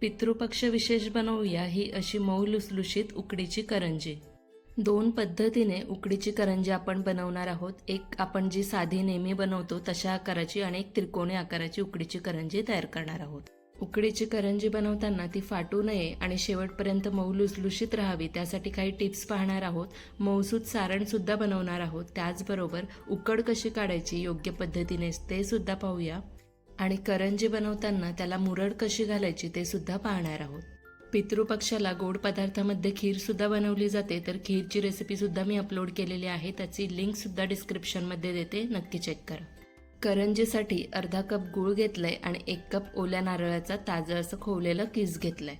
पितृपक्ष विशेष बनवूया ही अशी मऊ लुसलुशीत उकडीची करंजी. दोन पद्धतीने उकडीची करंजी आपण बनवणार आहोत. एक आपण जी साधी नेहमी बनवतो तशा आकाराची आणि एक त्रिकोणी आकाराची उकडीची करंजी तयार करणार आहोत. उकडीची करंजी बनवताना ती फाटू नये आणि शेवटपर्यंत मऊ लुसलुशीत राहावी. त्यासाठी काही टिप्स पाहणार आहोत. मऊसूत सारणसुद्धा बनवणार आहोत. त्याचबरोबर उकड कशी काढायची योग्य पद्धतीने ते सुद्धा पाहूया. आणि करंजी बनवताना त्याला मुरड कशी घालायची ते सुद्धा पाहणार आहोत. पितृपक्षाला गोड पदार्थामध्ये खीर सुद्धा बनवली जाते तर खीरची रेसिपी सुद्धा मी अपलोड केलेली आहे त्याची लिंक सुद्धा डिस्क्रिप्शनमध्ये देते नक्की चेक करा. करंजीसाठी अर्धा कप गूळ घेतलंय आणि एक कप ओल्या नारळाचा ताजं असं खोवलेलं किस घेतलंय.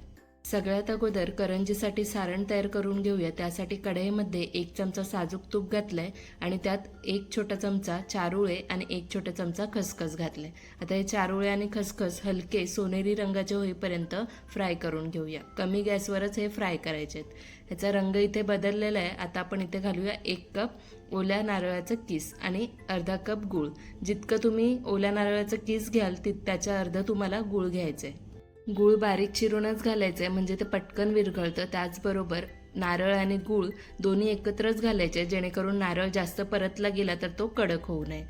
सगळ्यात अगोदर करंजीसाठी सारण तयार करून घेऊया. त्यासाठी कढईमध्ये एक चमचा साजूक तूप घातलंय आणि त्यात एक छोटा चमचा चारुळे आणि एक छोटा चमचा खसखस घातलाय. आता हे चारुळे आणि खसखस हलके सोनेरी रंगाचे होईपर्यंत फ्राय करून घेऊया. कमी गॅसवरच हे फ्राय करायचे आहेत ह्याचा रंग इथे बदललेला आहे. आता आपण इथे घालूया एक कप ओल्या नारळाचं किस आणि अर्धा कप गूळ. जितकं तुम्ही ओल्या नारळाचं किस घ्याल तित त्याच्या अर्ध तुम्हाला गूळ घ्यायचं आहे गूळ बारीक चिरूनच घालायचं आहे म्हणजे ते पटकन विरघळतं. त्याचबरोबर नारळ आणि गूळ दोन्ही एकत्रच घालायचे जेणेकरून नारळ जास्त परतला गेला तर तो कडक होऊ नये.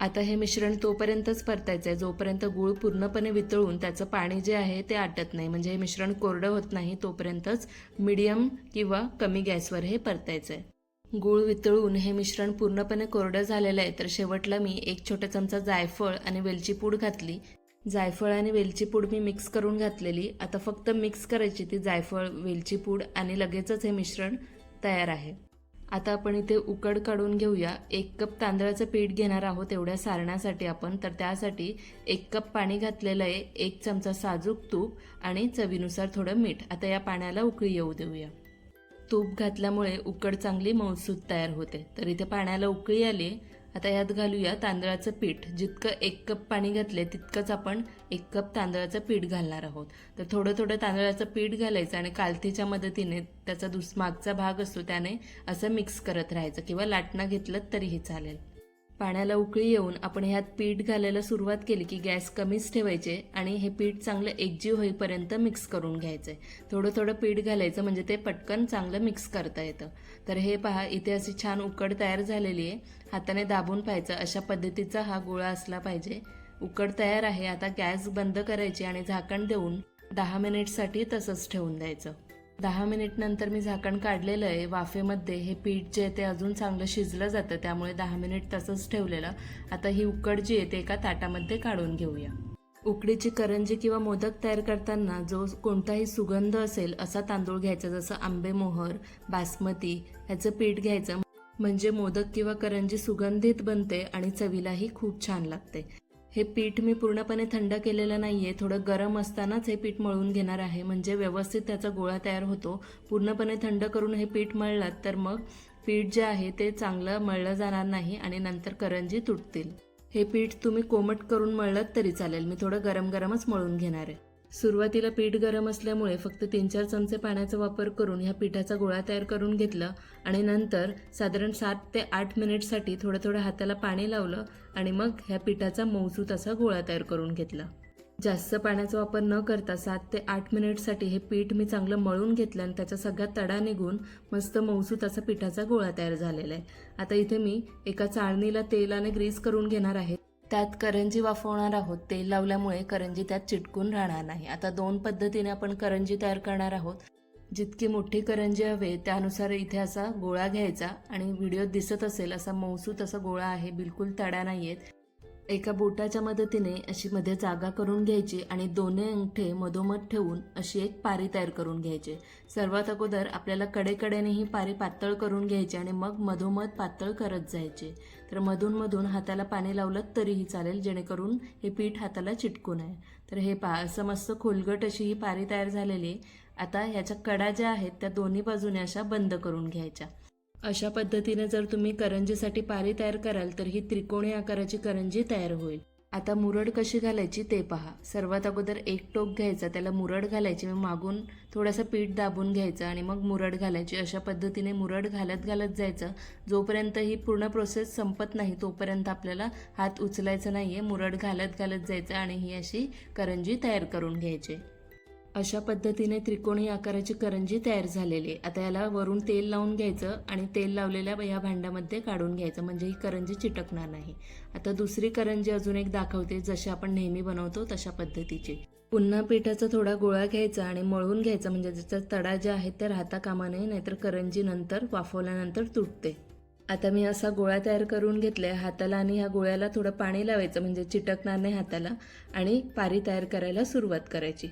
आता हे मिश्रण तोपर्यंतच परतायचं आहे जोपर्यंत गूळ पूर्णपणे वितळून त्याचं पाणी जे आहे ते आटत नाही म्हणजे हे मिश्रण कोरडं होत नाही तोपर्यंतच मीडियम किंवा कमी गॅसवर हे परतायचं आहे गूळ वितळून हे मिश्रण पूर्णपणे कोरडं झालेलं आहे तर शेवटला मी एक छोटा चमचा जायफळ आणि वेलची पूड घातली. जायफळ आणि वेलची पूड मी मिक्स करून घातलेली. आता फक्त मिक्स करायची ती जायफळ वेलची पूड आणि लगेचच हे मिश्रण तयार आहे. आता आपण इथे उकड काढून घेऊया. एक कप तांदळाचं पीठ घेणार आहोत एवढ्या सारण्यासाठी आपण. तर त्यासाठी एक कप पाणी घातलेलं आहे एक चमचा साजूक तूप आणि चवीनुसार थोडं मीठ. आता या पाण्याला उकळी येऊ देऊया. तूप घातल्यामुळे उकड चांगली मौसूद तयार होते. तर इथे पाण्याला उकळी आली आता यात घालूया तांदळाचं पीठ. जितकं एक कप पाणी घातले तितकंच आपण एक कप तांदळाचं पीठ घालणार आहोत. तर थोडं थोडं तांदळाचं पीठ घालायचं आणि कालथीच्या मदतीने त्याचा दुस मागचा भाग असतो त्याने असं मिक्स करत राहायचं. किंवा लाटणं घेतलं तरीही चालेल. पाण्याला उकळी येऊन आपण ह्यात पीठ घालायला सुरुवात केली की गॅस कमीच ठेवायचे आणि हे पीठ चांगलं एकजीव होईपर्यंत मिक्स करून घ्यायचं. आहे थोडं थोडं पीठ घालायचं म्हणजे ते पटकन चांगलं मिक्स करता येतं. तर हे पहा इथे अशी छान उकड तयार झालेली आहे. हाताने दाबून पाहायचं अशा पद्धतीचा हा गोळा असला पाहिजे. उकड तयार आहे आता गॅस बंद करायची आणि झाकण देऊन दहा मिनिटसाठी तसंच ठेवून द्यायचं. दहा मिनिट नंतर मी झाकण काढलेलं आहे वाफेमध्ये हे पीठ जे आहे ते अजून चांगलं शिजलं जातं त्यामुळे दहा मिनिट तसंच ठेवलेलं. आता ही उकड जी आहे ते एका ताटामध्ये काढून घेऊया. उकडीची करंजी किंवा मोदक तयार करताना जो कोणताही सुगंध असेल असा तांदूळ घ्यायचा जसं आंबे मोहर बासमती ह्याचं पीठ घ्यायचं. म्हणजे मोदक किंवा करंजी सुगंधित बनते आणि चवीलाही खूप छान लागते. हे पीठ मी पूर्णपणे थंड केलेलं नाही आहे थोडं गरम असतानाच हे पीठ मळून घेणार आहे. म्हणजे व्यवस्थित त्याचा गोळा तयार होतो. पूर्णपणे थंड करून हे पीठ मळलात तर मग पीठ जे आहे ते चांगलं मळलं जाणार नाही आणि नंतर करंजी तुटतील. हे पीठ तुम्ही कोमट करून मळलं तरी चालेल. मी थोडं गरम गरमच मळून घेणार आहे. सुरुवातीला पीठ गरम असल्यामुळे फक्त तीन चार चमचे पाण्याचा वापर करून ह्या पिठाचा गोळा तयार करून घेतला आणि नंतर साधारण सात ते आठ मिनिटसाठी थोडं थोडं हाताला पाणी लावलं आणि मग ह्या पिठाचा मौजूद असा गोळा तयार करून घेतला. जास्त पाण्याचा वापर न करता सात ते आठ मिनिटसाठी हे पीठ मी चांगलं मळून घेतलं आणि त्याचा सगळा तडा निघून मस्त मौसूत असा पिठाचा गोळा तयार झालेला आहे. आता इथे मी एका चाळणीला तेलाने ग्रीस करून घेणार आहे. त्यात करंजी वाफवणार आहोत. तेल लावल्यामुळे करंजी त्यात चिटकून राहणार नाही. आता दोन पद्धतीने आपण करंजी तयार करणार आहोत. जितकी मोठी करंजी हवे त्यानुसार इथे असा गोळा घ्यायचा आणि व्हिडिओत दिसत असेल असा मौसूत असा गोळा आहे बिलकुल तडा नाही आहेत एका बोटाच्या मदतीने अशी मध्ये जागा करून घ्यायची आणि दोन्ही अंगठे मधोमध ठेवून अशी एक पारी तयार करून घ्यायची. सर्वात अगोदर आपल्याला कडेकड्याने ही पारी पातळ करून घ्यायची आणि मग मधोमध पातळ करत जायचे. तर मधून मधून हाताला पाणी लावलं तरीही चालेल जेणेकरून हे पीठ हाताला चिटकू नये. तर हे पा असं मस्त खोलगट अशी ही पारी तयार झालेली. आहे आता ह्याच्या कडा ज्या आहेत त्या दोन्ही बाजूने अशा बंद करून घ्यायच्या. अशा पद्धतीने जर तुम्ही करंजीसाठी पारी तयार कराल तर ही त्रिकोणी आकाराची करंजी तयार होईल. आता मुरड कशी घालायची ते पहा. सर्वात अगोदर एक टोक घ्यायचा त्याला मुरड घालायची. मग मागून थोडंसं पीठ दाबून घ्यायचं आणि मग मुरड घालायची. अशा पद्धतीने मुरड घालत घालत जायचं. जोपर्यंत ही पूर्ण प्रोसेस संपत नाही तोपर्यंत आपल्याला हात उचलायचा आहे मुरड घालत घालत जायचं आणि ही अशी करंजी तयार करून घ्यायची. अशा पद्धतीने त्रिकोणी आकाराची करंजी तयार झालेली आहे. आता याला वरून तेल लावून घ्यायचं आणि तेल लावलेल्या या भांड्यामध्ये काढून घ्यायचं. म्हणजे ही करंजी चिटकणार नाही. आता दुसरी करंजी अजून एक दाखवते. जशी आपण नेहमी बनवतो तशा पद्धतीची. पुन्हा पिठाचा थोडा गोळा घ्यायचा आणि मळून घ्यायचा. म्हणजे ज्याचा तडा जे आहे ते राहता कामा नये नाहीतर करंजी नंतर वाफवल्यानंतर तुटते. आता मी असा गोळा तयार करून घेतलाय. हाताला आणि ह्या गोळ्याला थोडं पाणी लावायचं. म्हणजे चिटकणार नाही हाताला. आणि पारी तयार करायला सुरुवात करायची.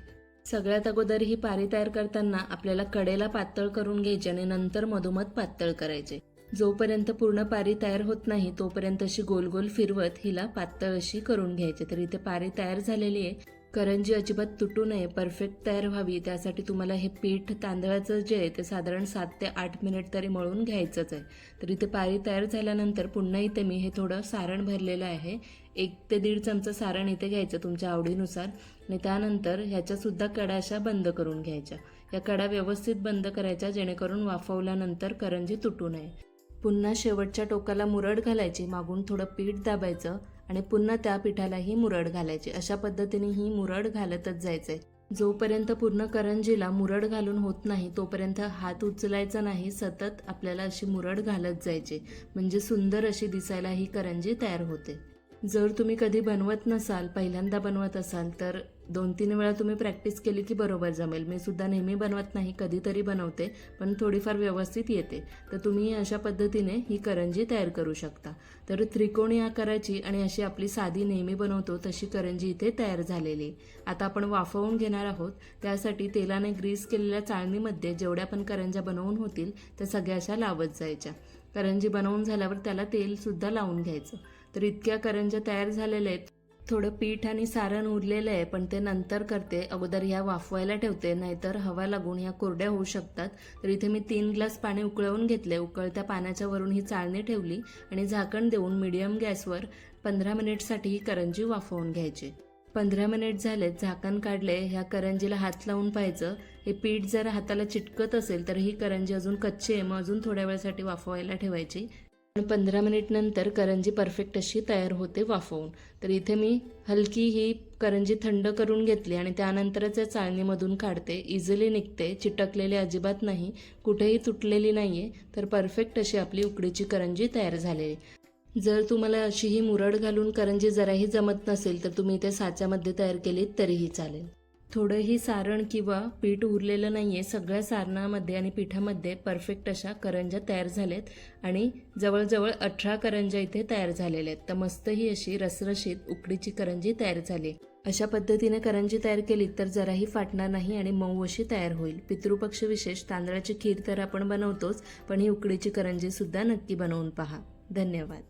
सगळ्यात अगोदर ही पारी तयार करताना आपल्याला कडेला पातळ करून घ्यायची आणि नंतर मधोमध पातळ करायचे. जोपर्यंत पूर्ण पारी तयार होत नाही तोपर्यंत अशी गोल गोल फिरवत हिला पातळ अशी करून घ्यायची. तर इथे पारी तयार झालेली आहे. करंजी अजिबात तुटू नये परफेक्ट तयार व्हावी. त्यासाठी तुम्हाला हे पीठ तांदळाचं जे आहे ते साधारण सात ते आठ मिनिट तरी मळून घ्यायचंच आहे. तर इथे पारी तयार झाल्यानंतर पुन्हा इथे मी हे थोडं सारण भरलेलं आहे. एक ते दीड चमचं सारण इथे घ्यायचं तुमच्या आवडीनुसार. आणि त्यानंतर ह्याच्यासुद्धा कडा अशा बंद करून घ्यायच्या. या कडा व्यवस्थित बंद करायच्या जेणेकरून वाफवल्यानंतर करंजी तुटू नये. पुन्हा शेवटच्या टोकाला मुरड घालायची. मागून थोडं पीठ दाबायचं. आणि पुन्हा त्या पिठालाही मुरड घालायची. अशा पद्धतीने ही मुरड घालतच जायचंय जोपर्यंत पूर्ण करंजीला मुरड घालून होत नाही तोपर्यंत हात उचलायचा नाही सतत आपल्याला अशी मुरड घालत जायची. म्हणजे सुंदर अशी दिसायला ही करंजी तयार होते. जर तुम्ही कधी बनवत नसाल पहिल्यांदा बनवत असाल तर दोन तीन वेळा तुम्ही प्रॅक्टिस केली की बरोबर जमेल. मी सुद्धा नेहमी बनवत नाही कधीतरी बनवते पण थोडीफार व्यवस्थित येते. तर तुम्ही अशा पद्धतीने ही करंजी तयार करू शकता. तर त्रिकोणी आकाराची आणि अशी आपली साधी नेहमी बनवतो तशी करंजी इथे तयार झालेली आहे. आता आपण वाफवून घेणार आहोत. त्यासाठी तेलाने ग्रीस केलेल्या चाळणीमध्ये जेवढ्या पण करंज्या बनवून होतील त्या सगळ्या अशा लावत जायच्या. करंजी बनवून झाल्यावर त्याला तेलसुद्धा लावून घ्यायचं. तर इतक्या करंज्या तयार झालेल्या आहेत. थोडं पीठ आणि सारण उरलेलं आहे पण ते नंतर करते. अगोदर ह्या वाफवायला ठेवते नाहीतर हवा लागून ह्या कोरड्या होऊ शकतात. तर इथे मी तीन ग्लास पाणी उकळवून घेतले. उकळत्या पाण्याच्या वरून ही चाळणी ठेवली आणि झाकण देऊन मिडियम गॅसवर पंधरा मिनिटसाठी ही करंजी वाफवून घ्यायची. पंधरा मिनिट झालेत झाकण काढले. ह्या करंजीला हात लावून पाहायचं. हे पीठ जर हाताला चिटकत असेल तर ही करंजी अजून कच्ची आहे. मग अजून थोड्या वेळासाठी वाफवायला ठेवायची. पंधरा मिनिटनंतर करंजी परफेक्ट अशी तयार होते वाफवून. तर इथे मी हलकी ही करंजी थंड करून घेतली आणि त्यानंतरच या चाळणीमधून काढते. इझिली निघते चिटकलेली अजिबात नाही कुठेही तुटलेली नाही आहे तर परफेक्ट अशी आपली उकडीची करंजी तयार झालेली. जर तुम्हाला अशी ही मुरड घालून करंजी जराही जमत नसेल तर तुम्ही इथे साच्यामध्ये तयार केलीत तरीही चालेल. थोडंही सारण किंवा पीठ उरलेलं नाही आहे सगळ्या सारणामध्ये आणि पिठामध्ये परफेक्ट अशा करंज्या तयार झाल्यात आणि जवळजवळ अठरा करंज्या इथे तयार झालेल्या आहेत. तर मस्त ही अशी रसरशीत उकडीची करंजी तयार झाली. अशा पद्धतीने करंजी तयार केली तर जराही फाटणार नाही आणि मऊ अशी तयार होईल. पितृपक्ष विशेष तांदळाची खीर तर आपण बनवतोच पण ही उकडीची करंजी सुद्धा नक्की बनवून पहा. धन्यवाद.